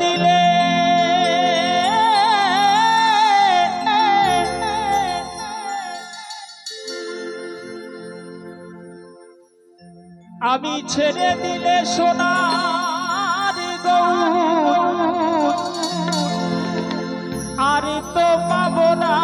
দিলে। আমি ছেড়ে দিলে সোনার আর তো পাবো না।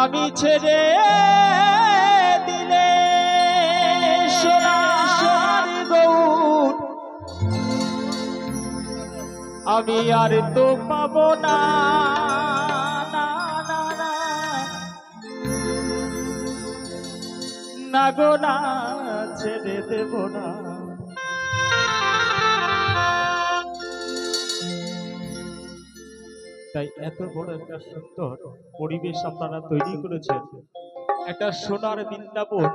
আমি ছেড়ে আমি আর তো পাবো না। না, গো না ছেড়ে দেব না। তাই এত বড় একটা সুন্দর পরিবেশ আপনারা তৈরি করেছেন। একটা সোনার বৃন্দাবন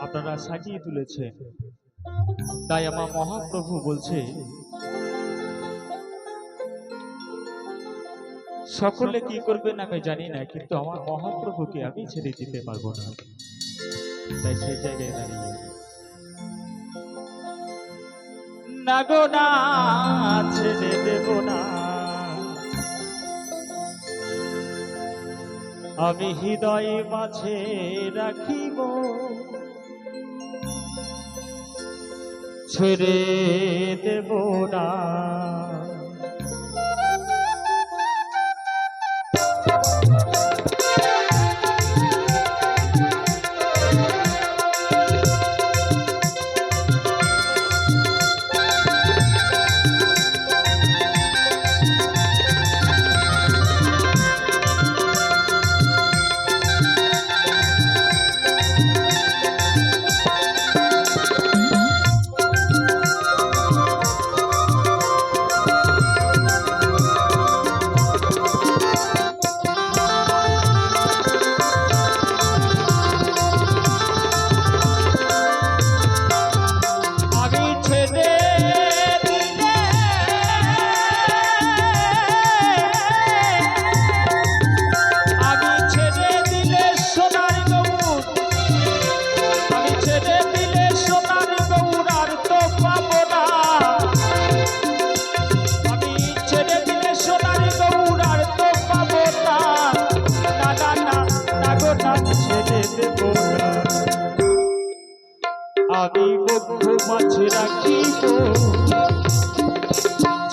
আপনারা সাজিয়ে তুলেছেন। তাই আমার মহাপ্রভু বলছে সকলে কি করবেন আমি জানি না কিন্তু আমার মহাপ্রভুকে আমি ছেড়ে দিতে পারব না। তাই সেই জায়গায় দাঁড়িয়ে না গো না ছেড়ে দেব না। আমি হৃদয়ে মাঝে রাখিব। ছেড়ে দেব না।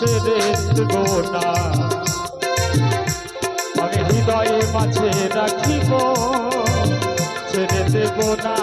ছেড়ে দেব গোটা। আমি হৃদয়ে মাঝে রাখিব ছেড়ে দেব না।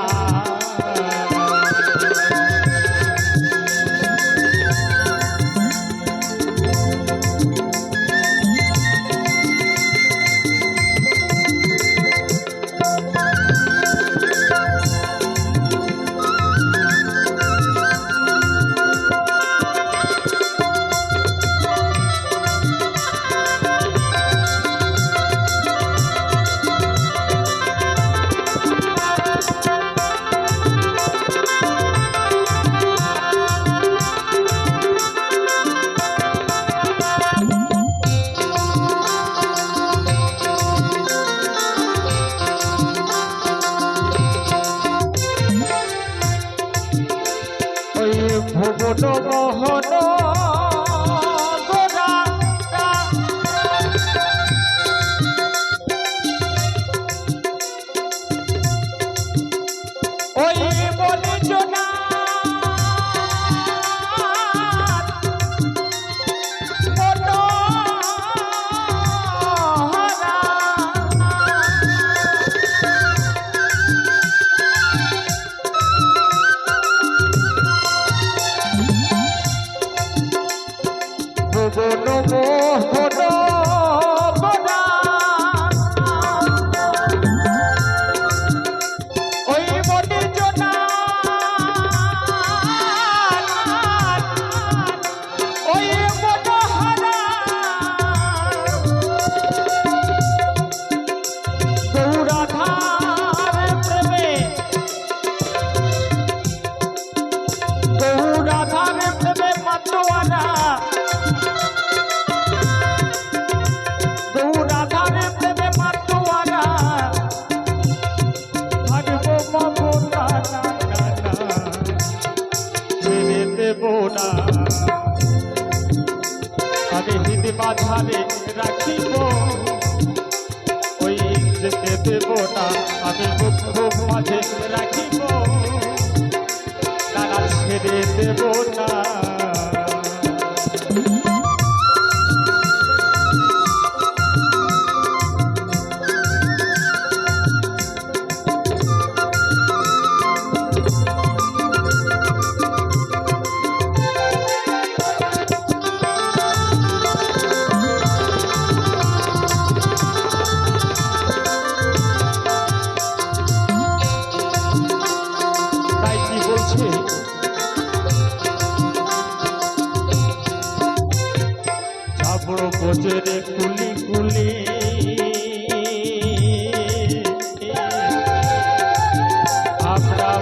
তারা ছেড়ে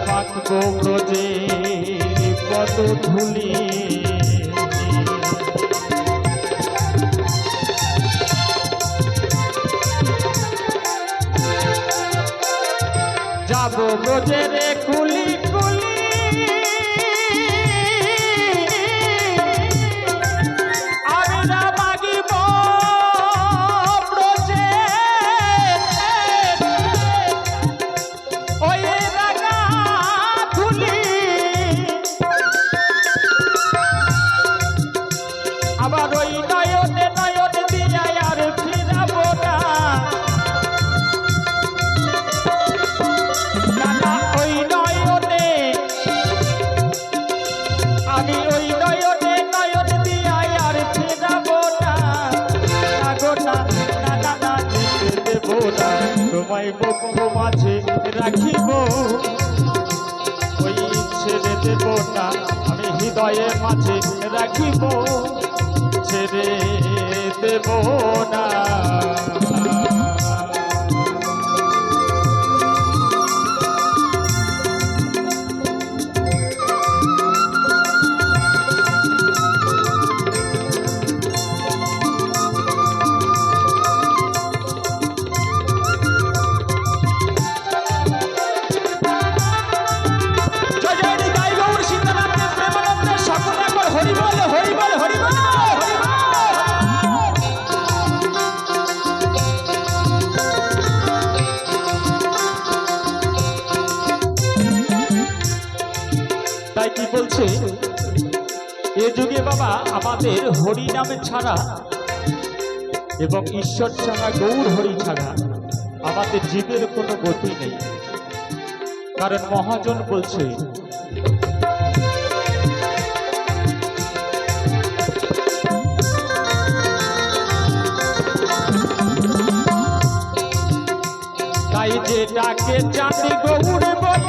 মাখবো ব্রজে কত ধুলি। যাব ব্রজেরে কুলি তোমায় বক্ষ মাঝে রাখিব। ওই ছেড়ে দেব না, আমি হৃদয়ে মাঝে রাখিব। ছেড়ে দেব না। বলছে, এ যুগে বাবা, আমাদের হরি নামে ছাড়া এবং ঈশ্বর ছাড়া গৌর হরি ছাড়া আমাদের জীবের কোনো গতি নেই। কারণ মহাজন বলছে, তাই যে ডাকে চাঁদি গৌর বলে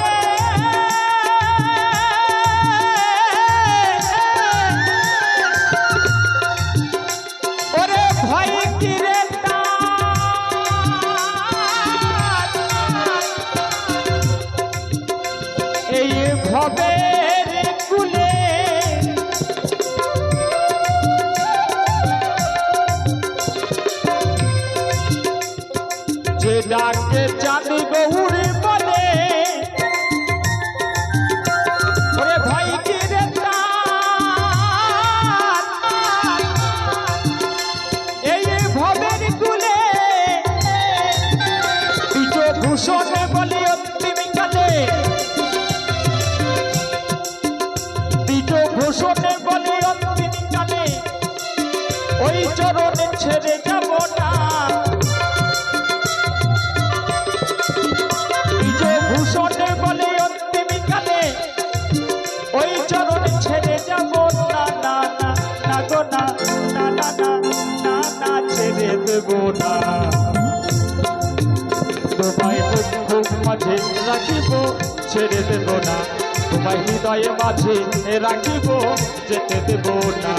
ওই চরণে ছেড়ে যাব না। নিজ ভূষণে বলে অন্তিম কালে ওই চরণে ছেড়ে যাব না না না না গো, না না না না না ছেড়ে দেব না। তোমায় বুক মাঝে রাখিব, ছেড়ে দেব না। তোমায় হৃদয়ে মাঝে রাখিব, যেতে দেব না।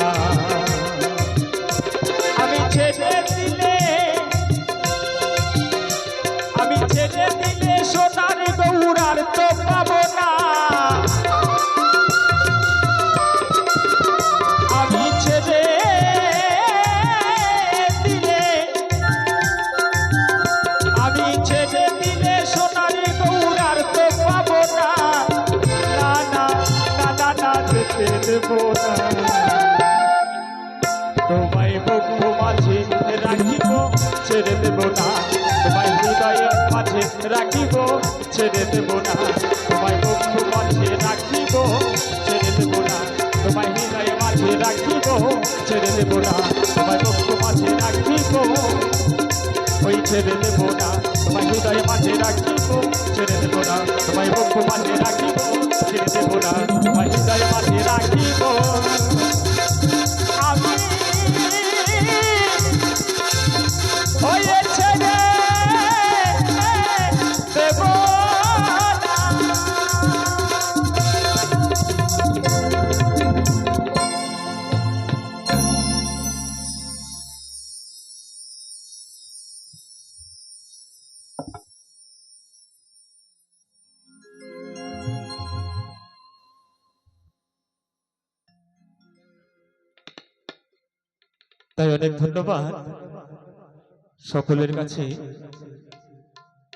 ছেড়ে দেব না। তোমায় হৃদয়ে মাঝে রাখিব, ছেড়ে দেব না। তোমায় বক্ষ মাঝে রাখিব, ছেড়ে দেব না। তোমায় হৃদয়ে মাঝে রাখিব, ছেড়ে দেব না। তোমায় বক্ষ মাঝে রাখিব, ওই ছেড়ে দেব না। তোমায় হৃদয়ে মাঝে রাখিব, ছেড়ে দেব না। তোমায় বক্ষ মাঝে রাখিব তাই অনেক ধন্যবাদ। সকলের কাছে